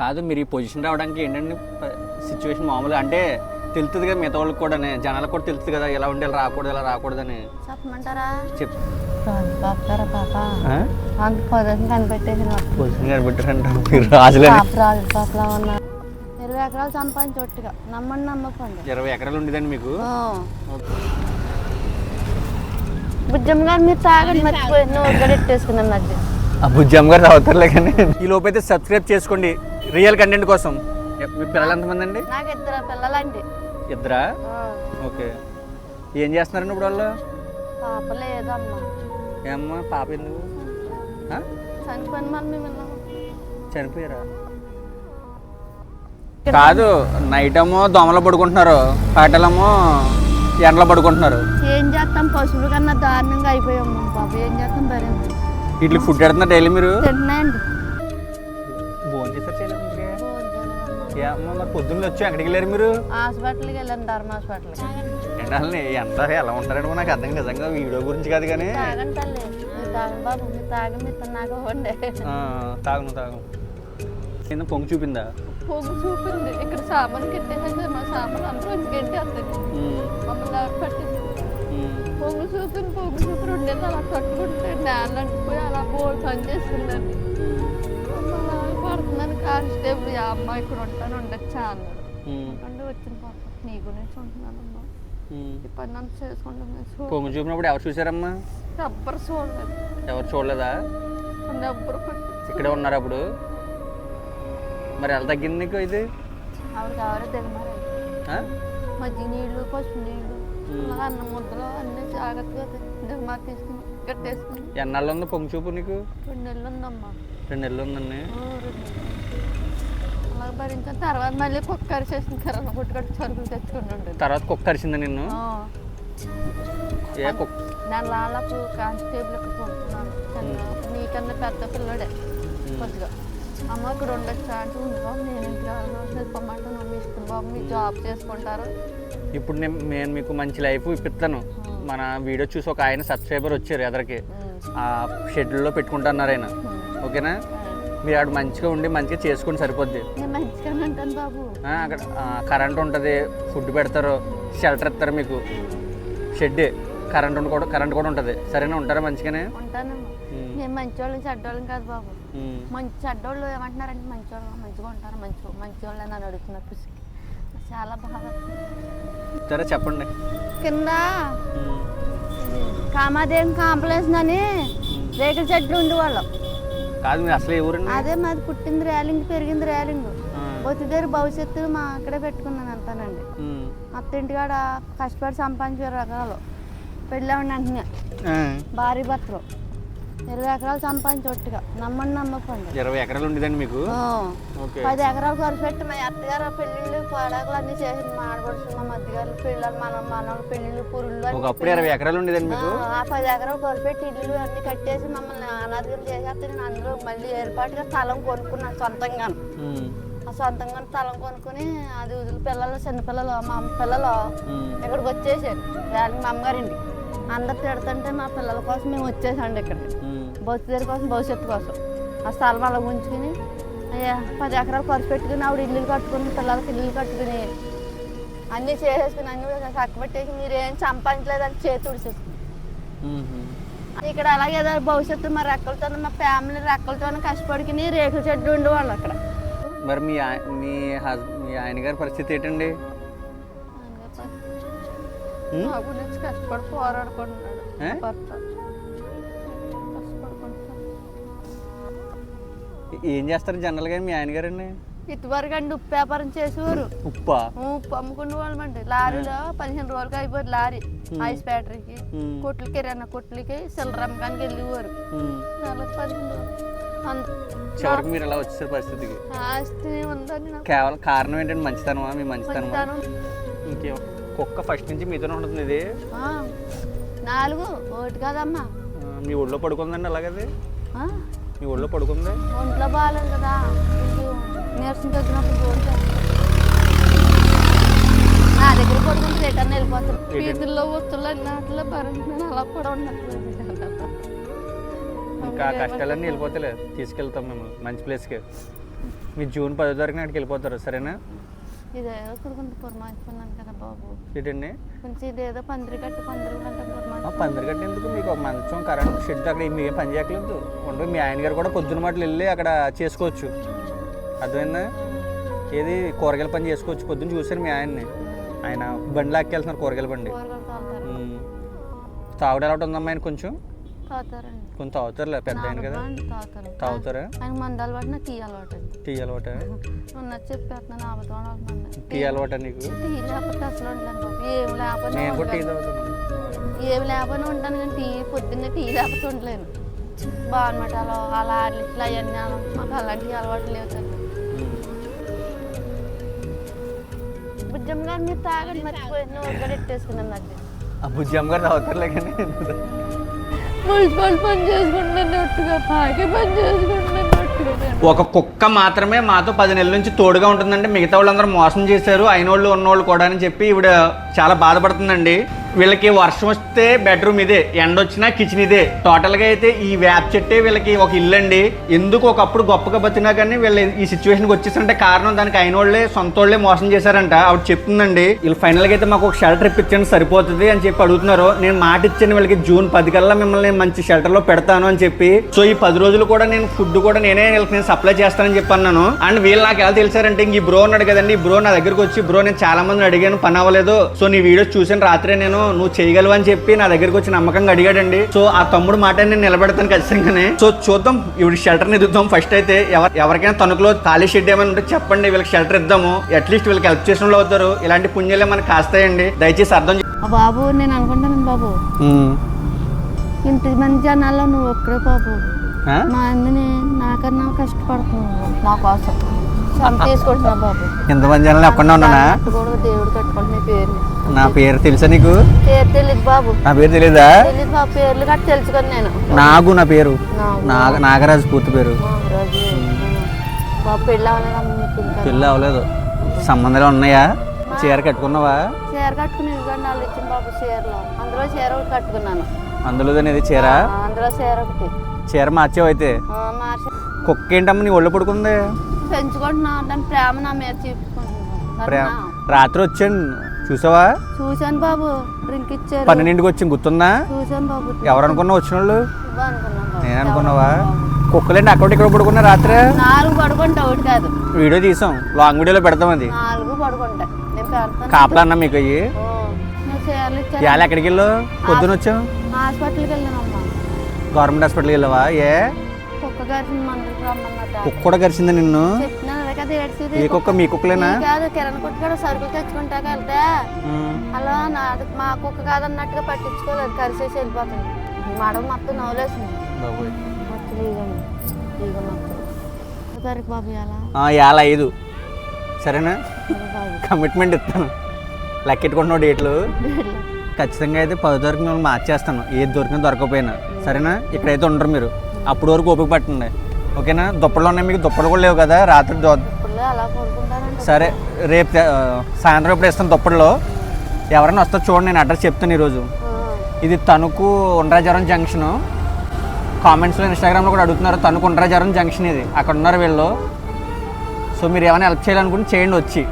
కాదు మీరు ఈ పొజిషన్ రావడానికి ఏంటండి సిచ్యువేషన్ మామూలుగా? అంటే తెలుస్తుంది కదా మిగతా వాళ్ళకి కూడా జనాలకు కూడా తెలుస్తుంది కదా ఎలా ఉండాలి రాకూడదు ఇలా రాకూడదని. చెప్పమంటారా? చెప్ ఇరవై ఎకరాలు సంపాదించి ఒట్టుగా. నమ్మండి నమ్మకండి. ఇరవై ఎకరాలు ఉండేదండి మీకు. బుజ్జమ్మ గారు మీరు తాగండి మర్చిపోయి నోరు కూడా ఎట్టేసుకున్నాను మధ్య. ఆ బుజ్జమ్మ గారు అవుతారులే కానీ. ఈ లోపు అయితే సబ్స్క్రైబ్ చేసుకోండి. రియల్ కంటెంట్ కోసం. మీ పిల్లలు ఎంతమంది అండి నాకు ఇద్దరు పిల్లలండి. ఇద్దరా? ఆ. ఓకే. ఏం చేస్తున్నారండి ఇప్పుడు వాళ్ళు? పాప లేదమ్మా ఏమ్మా పాప ఎందుకు? చనిపోయిన మనం చనిపోయారా? కాదు నైట్ ఏమో దోమలో పడుకుంటున్నారు. పగటలేమో ఎండలో పడుకుంటున్నారు. ఏం చేస్తాం? పశువుల కన్నా దారుణంగా అయిపోయాము బాబు. ఏం చేస్తాం? భరించు వీటికి ఫుడ్ పెడుతున్నారు డైలీ మీరు? తింటున్నాయండి భోజనం చేస్తారు చేయలేదు మరి? పొద్దున్న వచ్చి ఎక్కడికి వెళ్ళారు మీరు? హాస్పిటల్కి వెళ్ళాను ధర్మ హాస్పిటల్కి. ఎండాలని ఎంత ఎలా ఉంటారంటే నాకు అర్థం. నిజంగా వీడియో గురించి కాదు కానీ. తాగండి తల్లి బాబు మీరు మీరు నాకు ఇవ్వండి. తాగను తాగను. కింద పొంగు చూపిందా? పొగ్గు చూపింది. ఇక్కడ సామాన్ కెట్టేసాక మా సామాన్ ఇంకేంటి వస్తుంది ఉమ్, మమ్మల్ని పట్టింది పొగ్గు చూపింది పొగ్గు చూపి రెండేళ్ళు అలా కట్టుకుంటే నేల అంటిపోయి అలా బోల్ పని చేస్తుందండి మమ్మల్ని అలా పడుతుందని కానిస్టేబుల్ ఈ అమ్మ ఇక్కడ ఉంటాను ఉండొచ్చా అన్నాడు. అంటే వచ్చిన పాప నీ గురించి ఉంటున్నానమ్మా. ఈ పని అంతా చేసుకుంటున్నాను పొంగు చూపినప్పుడు ఎవరు చూసారమ్మా ఎవ్వరు చూడలేదు. ఎవరు చూడలేదా? ఎవ్వరు ఇక్కడే ఉన్నారు అప్పుడు? మరి ఎలా తగ్గింది నీకు ఇది? ఆవిడకి ఎవరో దిగమారు ఆ? మజ్జిగ నీళ్ళు పసుపు నీళ్ళు అన్నం ముద్దలు అన్నీ జాగ్రత్తగా దిగమారు తీసుకుని కట్టేసుకుని ఎన్నాళ్ళు ఉంది పొంగు చూపు నీకు? రెండు నెలలు ఉందమ్మా రెండు. నెలలు ఉందండి. అలా భరించాను తర్వాత మళ్ళీ కుక్క అరిచేసిన కరోనా కొట్టుకట్టు సరుకులు తెచ్చుకుని ఉండేది. తర్వాత కుక్క కరిచిందా నిన్ను? ఏ కుక్క నేను లాలకు కానిస్టేబుల్ నీకన్నా పెద్ద పిల్లడే కొద్దిగా. అమ్మ ఇక్కడ ఉండొచ్చా అంటే ఉంది బాబు నేను పొమ్మంటే మమ్మీ ఇష్టం బాబు మీరు జాబ్ చేసుకుంటారు. ఇప్పుడు నేను నేను మీకు మంచి లైఫ్ ఇప్పిస్తాను. మన వీడియో చూసి ఒక ఆయన సబ్స్క్రైబర్ వచ్చారు ఎదరికి. ఆ షెడ్యూల్లో పెట్టుకుంటున్నారు ఆయన. ఓకేనా? మీరు ఆడు మంచిగా ఉండి మంచిగా చేసుకుని సరిపోద్ది. అక్కడ కరెంట్ ఉంటుంది ఫుడ్ పెడతారు షెల్టర్ ఇస్తారు మీకు. షెడ్ కరెంట్ కూడా కరెంట్ కూడా ఉంటుంది. సరేనా? ఉంటారా మంచిగానే? నేను మంచివాళ్ళని చెడ్డోళ్ళని కాదు బాబు. మంచి చెడ్డోళ్ళు ఏమంటున్నారంటే మంచివాళ్ళు మంచిగా ఉంటారు మంచి మంచివాళ్ళు అని అడుగుతున్నారు. చాలా బాగా సరే చెప్పండి. కింద కామాదేవి కాంప్లెక్స్ అని రేకుల చెట్లు ఉండేవాళ్ళం. కాదు మీరు అసలు ఏ ఊరండి అదే మాది పుట్టింది రేలింగ్ పెరిగింది రేలింగ్. ఆ, బతుదేరు భవిష్యత్తు మా అక్కడే పెట్టుకున్నాను అంతానండి. ఉమ్, అత్త ఇంటికాడ కష్టపడి సంపాదించే రకాలు. పెళ్ళామండి అంటున్నా ఆ, భారీ భర్తలు. ఇరవై ఎకరాలు సంపాదించి ఒట్టుగా. నమ్మండి నమ్మకండి. ఇరవై ఎకరాలు ఉండేదండి మీకు? పది ఎకరాలు ఖర్చు పెట్టి మా అత్తగారు పెళ్ళిళ్ళు పాడకలు అన్ని చేసింది మా ఆడపడుచు మా మధ్యగారు పిల్లలు మన మన పెళ్ళిళ్ళు పురుళ్ళు ఒకప్పుడు ఇరవై ఎకరాలు ఉండేదండి మీకు? ఆ, పది ఎకరాలు ఖర్చు పెట్టి ఇల్లు అన్ని కట్టేసి మమ్మల్ని అనాథం చేసేస్తే నేను అందులో మళ్ళీ ఏర్పాటుగా స్థలం కొనుక్కున్నాను సొంతంగా సొంతంగా స్థలం కొనుక్కుని అది వదిలి పిల్లలు చిన్నపిల్లలు మా అమ్మ పిల్లలు ఇక్కడికి వచ్చేసారు. వాళ్ళకి మా అమ్మగారింటి అందరు తిడుతుంటే మా పిల్లల కోసం మేము వచ్చేసాండి ఇక్కడికి ఉమ్. భవిష్యత్తు కోసం భవిష్యత్తు కోసం ఆ స్థలం అలా ఉంచుకుని అయ్యా పది ఎకరాలు ఖర్చు పెట్టుకుని ఆవిడ ఇల్లు కట్టుకుని పిల్లలకి ఇల్లు కట్టుకుని అన్నీ చేసేసుకుని అన్నీ చక్క పెట్టేసి మీరు ఏం సంపాదించలేదని చేతి ఉడిచేసుకుని. ఇక్కడ అలాగే ఏదో భవిష్యత్తు మా రెక్కలతో మా ఫ్యామిలీ రెక్కలతో కష్టపడుకుని రేకుల చెట్లు ఉండేవాళ్ళు అక్కడ మరి మీ మీ మీ ఆయన గారి పరిస్థితి ఏంటండి? నా గురించి కష్టపడి పోరాడుకుంటున్నాడు ఏ? భర్త. కష్టపడుకుంటున్నాడు ఏం చేస్తారు జనరల్గా మీ ఆయన గారండి? ఇటువరకు అండి ఉప్పు వ్యాపారం చేసేవారు. ఉప్పా? ఉప్పు అమ్ముకునే వాళ్ళమండి. లారీలో పదిహేను రోజులకి అయిపోయింది లారీ. ఐస్ ఫ్యాక్టరీకి ఉమ్. కొట్లకి కిరాణా కొట్లకి సిల్లర్ అమ్మకానికి వెళ్ళేవారు. ఉమ్. నెలకు పదిహేను రోజులు. అంత చివరికి మీరు ఎలా వచ్చేసారు పరిస్థితికి? కేవలం కారణం ఏంటంటే మంచితనమా? మీ మంచితనమా? మంచితనం. ఇంకేం? కుక్క ఫస్ట్ నుంచి మీతోనే ఉంటుంది ఇది. ఆ, నాలుగు ఒకటి కాదమ్మా. ఆ, మీ ఒళ్ళో పడుకుందండి అలాగది? ఆ, మీ ఒళ్ళో పడుకుంది? ఒంట్లో బాగాలేదు కదా. కొంచెం నీరసం తగ్గినప్పుడు నా దగ్గర పడుకుంటే రిటర్న్ వెళ్ళిపోతాను వస్తువులు అన్నట్లో భరించిన అలా కూడా ఉండట్లేదు. ఇంకా ఆ కష్టాలన్నీ వెళ్ళిపోతలే తీసుకెళ్తాం మేము. మంచి ప్లేస్కి మీరు జూన్ పదో తారీఖున అక్కడికి వెళ్ళిపోతారు సరేనా? ఇదేదో ఇప్పుడు కొంత పురమాయిస్తున్నాను కదా బాబు. ఏంటండి కొంచెం ఇదేదో పందిరి కట్టి పందిరి కంటే ఆ పురమాయి పందిరి కట్టేందుకు మీకు? ఒక మంచం కరెంట్ షెడ్ అక్కడ మీ ఏం పని చేయట్లేదు. ఉండదు మీ ఆయన గారు కూడా పొద్దున మాటలు వెళ్ళి అక్కడ చేసుకోవచ్చు. అర్థమైందా? ఏది? కూరగాయల పని చేసుకోవచ్చు. పొద్దున్న చూశాను మీ ఆయన్ని. ఆయన బండి లాక్కెళ్తున్నారు కూరగాయల బండి. తాగుడు అలవాటు ఉందమ్మా ఆయన కొంచెం? తాగుతారండి. కొంచెం తాగుతారులే పెద్ద ఆయన కదా? తాగుతారు. తాగుతారా? ఆయన మంద అలవాటు నాకు టీ అలవాటు టీ అలవాట? ఉన్నది చెప్పేస్తున్నాను అవుతుంది టీ అలవాట నీకు? టీ లేకపోతే అసలు ఉండలేను ఏం లేకపోతే నేను కూడా టీ. తాగుతాను. ఏం లేకపోయినా ఉంటాను కానీ టీ పొద్దున్నే టీ లేకపోతే ఉండలేను. బాగున్నమాట అలా అలా ఇట్లా అవన్నీ అలా- మాకు అలాంటి అలవాటు లేవు సార్. బుజ్జమ్మ గారు మీరు తాగండి మర్చిపోయి నోరు కూడా ఎట్టేసుకున్నాను మధ్య ఆ బుజ్జి అమ్మగారు తాగుతారులే కానీ. మున్సిపల్ పని చేసుకుంటున్నట్టుగా పాకి పని చేసుకుంటున్నట్టుగా ఒక కుక్క మాత్రమే మాతో పది నెలల నుంచి తోడుగా ఉంటుందంటే మిగతా వాళ్ళందరూ మోసం చేశారు. అయిన వాళ్ళు ఉన్నోళ్ళు కూడా అని చెప్పి ఈవిడ చాలా బాధపడుతుందండి. వీళ్ళకి వర్షం వస్తే బెడ్రూమ్ ఇదే ఎండ వచ్చినా కిచెన్ ఇదే. టోటల్గా అయితే ఈ వేప చెట్టే వీళ్ళకి ఒక ఇల్లు అండి ఎందుకు ఒకప్పుడు గొప్పగా బతినా కానీ వీళ్ళు ఈ సిచ్యువేషన్కి వచ్చేసారంటే కారణం దానికి అయినోళ్ళే సొంత వాళ్ళే మోసం చేశారంట. ఆవిడ చెప్తుందండి వీళ్ళు ఫైనల్గా అయితే మాకు ఒక షెల్టర్ ఇప్పించండి సరిపోతుంది అని చెప్పి అడుగుతున్నారు. నేను మాట ఇచ్చాను వీళ్ళకి జూన్ పది కల్లా మిమ్మల్ని మంచి షెల్టర్లో పెడతాను అని చెప్పి. సో ఈ పది రోజులు కూడా నేను ఫుడ్ కూడా నేనే వీళ్ళకి నేను సప్లై చేస్తానని చెప్పి అన్నాను. అండ్ వీళ్ళు నాకు ఎలా తెలిసారంటే ఇంక ఈ బ్రో ఉన్నాడు కదండి. ఈ బ్రో నా దగ్గరకు వచ్చి బ్రో నేను చాలా మందిని అడిగాను పని అవ్వలేదు. సో నీ వీడియోస్ చూసాను రాత్రే నేను నువ్వు చేయగలవు అని చెప్పి నా దగ్గరకు వచ్చి నమ్మకంగా అడిగాడండి. సో ఆ తమ్ముడు మాట నేను నిలబెడతాను ఖచ్చితంగానే. సో చూద్దాం ఇప్పుడు షెల్టర్ని ఇద్దాం ఫస్ట్ అయితే ఎవరు ఎవరికైనా తణుకులో ఖాళీ షెడ్ ఏమైనా ఉంటే చెప్పండి వీళ్ళకి షెల్టర్ ఇద్దాము. అట్లీస్ట్ వీళ్ళకి హెల్ప్ చేసిన వాళ్ళు అవుతారు. ఇలాంటి పుణ్యాలే మనకు కాస్తాయండి. దయచేసి అర్థం బాబు నేను అనుకుంటాను బాబు. ఇంటి మంది జనాల్లో నువ్వు ఒక్కడే బాబు? మా అందిని నాకన్నా కష్టపడుతున్నావు నా కోసం తీసుకుంటున్నా బాబు. ఎంతమంది జనాలు ఎక్కడ ఉన్నానా దేవుడు కట్టుకోండి మీ పేరుని. నా పేరు తెలుసా నీకు? పేరు తెలియదు బాబు. నా పేరు తెలీదా? తెలియదు బాబు పేర్లు కట్టి తెలుసుకొని నేను. నాగు నా పేరు. నాగు. నాగ నాగరాజు పూర్తి పేరు. మహారాజు బాబు పెళ్ళి ఇంకా? పెళ్ళి అవ్వలేదు. సంబంధాలు ఉన్నాయా? చీర కట్టుకున్నావా? చీర కట్టుకుని ఇదిగోండి వాళ్ళు ఇచ్చిన బాబు చీరలో. అందులో చీర ఒకటి కట్టుకున్నాను. అందులో అనేది చీర? ఆ, అందులో చీర ఒకటి. చీర మార్చావు అయితే? ఆ, మార్చి. కుక్క ఏంటమ్మా నీ ఒళ్ళు పడుకుంది? పెంచుకుంటున్నా దాని ప్రేమ నా మీద చూపుకుంటున్నాను ప్రేమ. రాత్రి వచ్చాను. చూసావా? చూశాను బాబు. డ్రింక్ ఇచ్చారు. పన్నెండింటికి వచ్చింది గుర్తుందా? చూశాను బాబు. ఎవరు అనుకున్నా వచ్చిన వాళ్ళు. నేను అనుకున్నావా కుక్కలేండి అక్కడ ఇక్కడ పడుకున్నా రాత్రి? నాలుగు పడుకుంటా ఒకటి కాదు. వీడియో తీసాం. లాంగ్ వీడియోలో పెడతాం అది. నాలుగు పడుకుంటా. నేను పెడతాను. కాపలా అన్నా మీకు అయ్యి? ఇవాళ ఎక్కడికి వెళ్ళావు? పొద్దున వచ్చావు? హాస్పిటల్కి వెళ్ళానమ్మా గవర్నమెంట్ హాస్పిటల్కి వెళ్ళావా? ఏ? కుక్క మందులకు కూడా కరిచిందా నిన్ను? చెప్తున్నాను కదా ఏడ్చేది? ఏ కుక్క? మీ కుక్కలేనా? ఈ కాదు కిరణ్ కొట్టు కూడా సరుకులు తెచ్చుకుంటాక వెళ్తే. అలా నాది మా కుక్క కాదన్నట్టుగా పట్టించుకోలేదు కరిసేసి వెళ్ళిపోతుంది. మడ మొత్తం నవ్వులేసింది. మొత్తం ఈగ మొత్తం. బాబు ఇవాళ. ఐదు. సరేనా? కమిట్మెంట్ ఇస్తాను. లెక్కెట్టుకుంటున్నావు డేట్లు. ఖచ్చితంగా అయితే పదో తారీఖు మిమ్మల్ని మార్చేస్తాను. ఏది దొరికినా దొరకపోయినా. సరేనా? ఇక్కడైతే ఉండరు మీరు. అప్పుడు వరకు ఓపిక పట్టండి. ఓకేనా? దుప్పలు ఉన్నాయి మీకు? దుప్పలు కూడా లేవు కదా? రాత్రి సరే రేపు సాయంత్రం ఇప్పుడు ఇస్తాను దుప్పట్లో? ఎవరైనా వస్తారు చూడండి నేను అడ్రస్ చెప్తాను ఈరోజు. ఇది తణుకు ఉండ్రాజరం జంక్షన్. కామెంట్స్లో ఇన్స్టాగ్రామ్లో కూడా అడుగుతున్నారు తణుకు ఉండ్రాజరం జంక్షన్ ఇది. అక్కడ ఉన్నారు వీళ్ళు. సో మీరు ఏమైనా హెల్ప్ చేయాలనుకుంటే చేయండి వచ్చి.